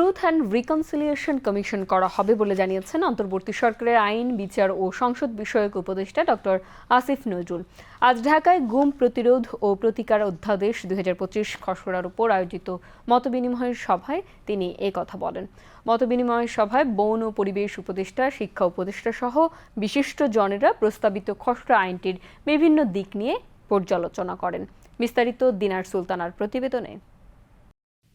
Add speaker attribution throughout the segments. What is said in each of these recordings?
Speaker 1: Truth and reconciliation commission করা হবে বলে জানিয়েছেন অন্তর্বর্তী সরকারের আইন, বিচার ও সংসদ বিষয়ক উপদেষ্টা ডক্টর আসিফ নজরুল। আজ ঢাকায় গুম প্রতিরোধ ও প্রতিকার অধ্যাদেশ দুই হাজার পঁচিশ খসড়ার উপর আয়োজিত মতবিনিময় সভায় তিনি এ কথা বলেন। মতবিনিময় সভায় বন ও পরিবেশ উপদেষ্টা, শিক্ষা উপদেষ্টা সহ বিশিষ্ট জনেরা প্রস্তাবিত খসড়া আইনটির বিভিন্ন দিক নিয়ে পর্যালোচনা করেন। বিস্তারিত দিনার সুলতানার প্রতিবেদনে।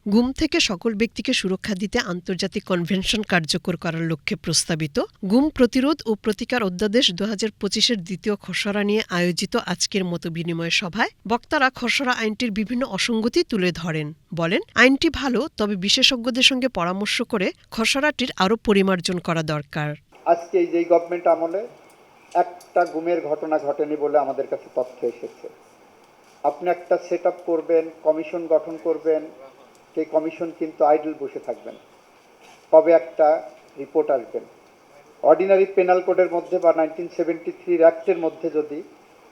Speaker 2: গুম থেকে সকল ব্যক্তিকে সুরক্ষা দিতে আন্তর্জাতিক কনভেনশন কার্যকর করার লক্ষ্যে প্রস্তাবিত গুম প্রতিরোধ ও প্রতিকার অধ্যাদেশ দু হাজার পঁচিশের দ্বিতীয় খসড়া নিয়ে আয়োজিত আজকের মতো বিনিময় সভায় বক্তারা খসড়া আইনটির বিভিন্ন অসঙ্গতি তুলে ধরেন। বলেন, আইনটি ভালো, তবে বিশেষজ্ঞদের সঙ্গে পরামর্শ করে খসড়াটির আরও পরিমার্জন করা দরকার।
Speaker 3: আজকে যে গভর্নমেন্ট আমলে একটা গুমের ঘটনা ঘটেনি বলে আমাদের কাছে তথ্য এসেছে। আপনি একটা সেট করবেন কমিশন গঠন করবেন সেই কমিশন কিন্তু আইডল বসে থাকবেন। কবে একটা রিপোর্ট আসবেন অর্ডিনারি পেনাল কোডের মধ্যে বা নাইনটিন সেভেন্টি থ্রির অ্যাক্টের মধ্যে যদি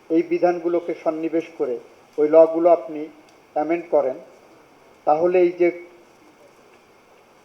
Speaker 3: এই বিধানগুলোকে সন্নিবেশ করে ওই লগুলো আপনি অ্যামেন্ড করেন, তাহলে এই যে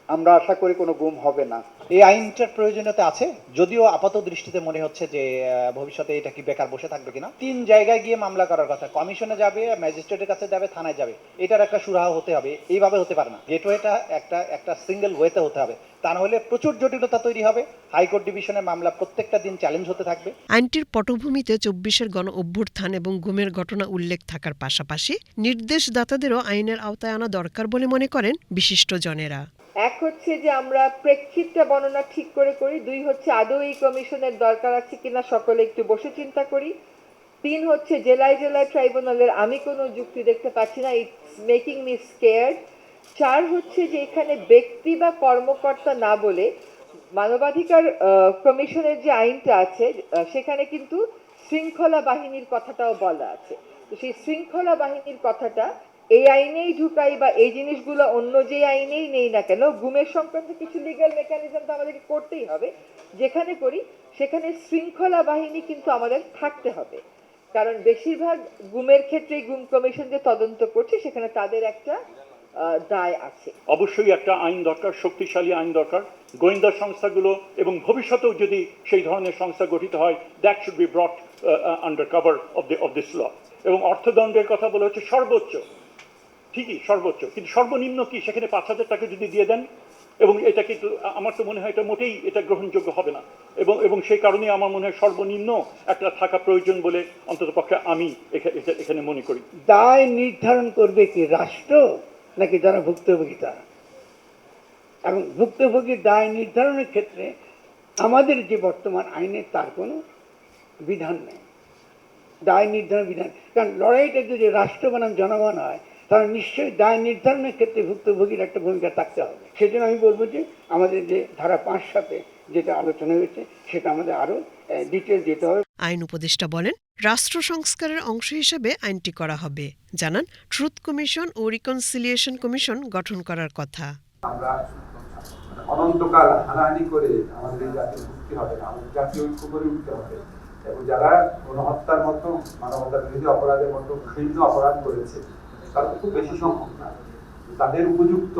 Speaker 3: আমরা আশা করি কোনো গুম হবে না।
Speaker 4: এই আইনটার প্রয়োজনীয়তা আছে? যদিও আপাত দৃষ্টিতে মনে হচ্ছে যে ভবিষ্যতে এটা কি বেকার বসে থাকবে কিনা। তিন জায়গায় গিয়ে মামলা করার কথা। কমিশনে যাবে, ম্যাজিস্ট্রেটের কাছে যাবে, থানায় যাবে। এটার একটা সুরাহা হতে হবে। এইভাবে হতে পারে না। গেটওয়েটা একটা একটা সিঙ্গেল ওয়েতে হতে হবে। তা হলে প্রচুর জটিলতা তৈরি হবে। হাইকোর্ট ডিভিশনের মামলা প্রত্যেকটা দিন চ্যালেঞ্জ হতে থাকবে।
Speaker 2: আইনটির পটভূমিতে চব্বিশের গণ অভ্যুত্থান এবং গুমের ঘটনা উল্লেখ থাকার পাশাপাশি নির্দেশদাতাদেরও আইনের আওতায় আনা দরকার বলে মনে করেন বিশিষ্টজনেরা।
Speaker 5: এক হচ্ছে যে আমরা প্রেক্ষিতটা বর্ণনা ঠিক করে করি, দুই হচ্ছে আদৌ এই কমিশনের দরকার আছে কিনা সকলে একটু বসে চিন্তা করি। তিন হচ্ছে জেলায় জেলায় ট্রাইব্যুনালের আমি কোনো যুক্তি দেখতে পাচ্ছি না ইটস মেকিং মি স্কেয়ার্ড চার হচ্ছে যে এখানে ব্যক্তি বা কর্মকর্তা না বলে মানবাধিকার কমিশনের যে আইনটা আছে সেখানে কিন্তু শৃঙ্খলা বাহিনীর কথাটাও বলা আছে। তো সেই শৃঙ্খলা বাহিনীর কথাটা এই আইনেই ঢুকাই বা এই জিনিসগুলো অন্য যে আইনেই নেই না কেন গুমের সংক্রান্ত কিছু লিগ্যাল মেকানিজম তো আমাদেরকে করতেই হবে। যেখানে করি, সেখানে শৃঙ্খলা বাহিনী কিন্তু আমাদের থাকতে হবে। কারণ বেশিরভাগ গুমের ক্ষেত্রে গুম কমিশন যে তদন্ত করছে, সেখানে তাদের একটা দায় আছে।
Speaker 6: অবশ্যই একটা আইন দরকার, শক্তিশালী আইন দরকার। গোয়েন্দা সংস্থাগুলো এবং ভবিষ্যতেও যদি সেই ধরনের সংস্থা গঠিত হয় that should be brought under cover of the of this law এবং অর্থদণ্ডের কথা বলা হচ্ছে সর্বোচ্চ। ঠিকই, সর্বোচ্চ। কিন্তু সর্বনিম্ন কি সেখানে পাঁচ হাজার টাকা যদি দিয়ে দেন? এবং এটা কিন্তু আমার তো মনে হয় এটা মোটেই এটা গ্রহণযোগ্য হবে না। এবং এবং সেই কারণে আমার মনে হয় সর্বনিম্ন একটা থাকা প্রয়োজন বলে অন্তত পক্ষে আমি এখা- এখা- এখানে মনে করি।
Speaker 7: দায় নির্ধারণ করবে কি রাষ্ট্র, নাকি যারা ভুক্তভোগী তারা এবং ভুক্তভোগীর দায় নির্ধারণের ক্ষেত্রে আমাদের যে বর্তমান আইনে তার কোনো বিধান নেই। দায় নির্ধারণ বিধান, কারণ লড়াইটা যদি রাষ্ট্র বনাম জনগণ হয় তাহলে নিশ্চয়ই দায় নির্ধারণের ক্ষেত্রে ভুক্তভোগীর একটা ভূমিকা থাকতে হবে। সেজন্য আমি বলব যে আমাদের যে ধারা পাঁচ সাথে যেটা আলোচনা হয়েছে সেটা আমাদের আরও ডিটেল যেতে হবে।
Speaker 2: আইন উপদেষ্টা বলেন রাষ্ট্র সংস্কারের অংশ হিসেবে আইনটি করা হবে। জানান ট্রুথ কমিশন ও রিকনসিলিয়েশন কমিশন গঠন করার কথা।
Speaker 8: আমরা অনন্তকাল হানাহানি করে আমাদের এই জাতির মুক্তি হবে না। আমাদের জাতীয় ঐক্য করে উঠতে হবে। এবং যারা গণহত্যার মতো মানবতা বিরোধী অপরাধের মতো ঘৃণ্য অপরাধ করেছে তারা খুব বেশি সংখ্যক না। তাদের উপযুক্ত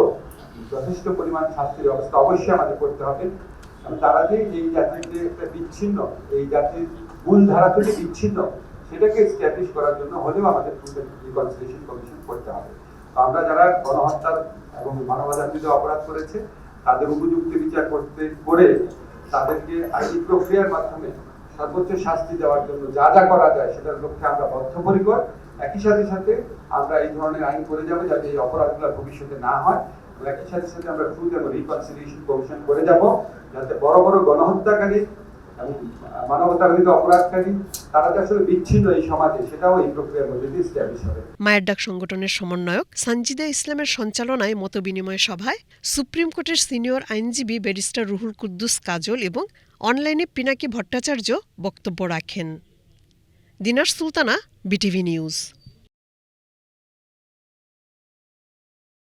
Speaker 8: যথেষ্ট পরিমাণ শাস্তির ব্যবস্থা অবশ্যই আমাদের করতে হবে। তারা যে এই জাতির যে একটা বিচ্ছিন্ন, এই জাতির মূল ধারা থেকে বিচ্ছিন্ন, সেটাকে স্ট্যাবলিশ করার জন্য হলেও আমাদের রিকনসিলিয়েশন কমিশন করতে হবে। তো আমরা যারা গণহত্যার এবং মানবতার বিরুদ্ধে অপরাধ করেছে, তাদের উপযুক্ত বিচার করতে, করে তাদেরকে আইনি প্রক্রিয়ার মাধ্যমে সর্বোচ্চ শাস্তি দেওয়ার জন্য যা যা করা যায়, সেটার লক্ষ্যে আমরা বদ্ধপরিকর। একই সাথে সাথে আমরা এই ধরনের আইন করে যাব যাতে এই অপরাধগুলো ভবিষ্যতে না হয়। একই সাথে সাথে আমরা ট্রুথ এবং রিকনসিলিয়েশন কমিশন করে যাব যাতে বড় বড় গণহত্যাকারী এবং অপরাধকারী তারা আসলে বিচ্ছিন্ন এই সমাজে, সেটাও এই প্রক্রিয়ার মধ্যে দিয়ে স্ট্যাবলিশ হবে।
Speaker 2: মায়ের ডাক সংগঠনের সমন্বয়ক সানজিদা ইসলামের সঞ্চালনায় মতবিনিময় সভায় সুপ্রিম কোর্টের সিনিয়র আইনজীবী ব্যারিস্টার রুহুল কুদ্দুস কাজল এবং অনলাইনে পিনাকি ভট্টাচার্য বক্তব্য রাখেন। Dinar Sultana BTV news.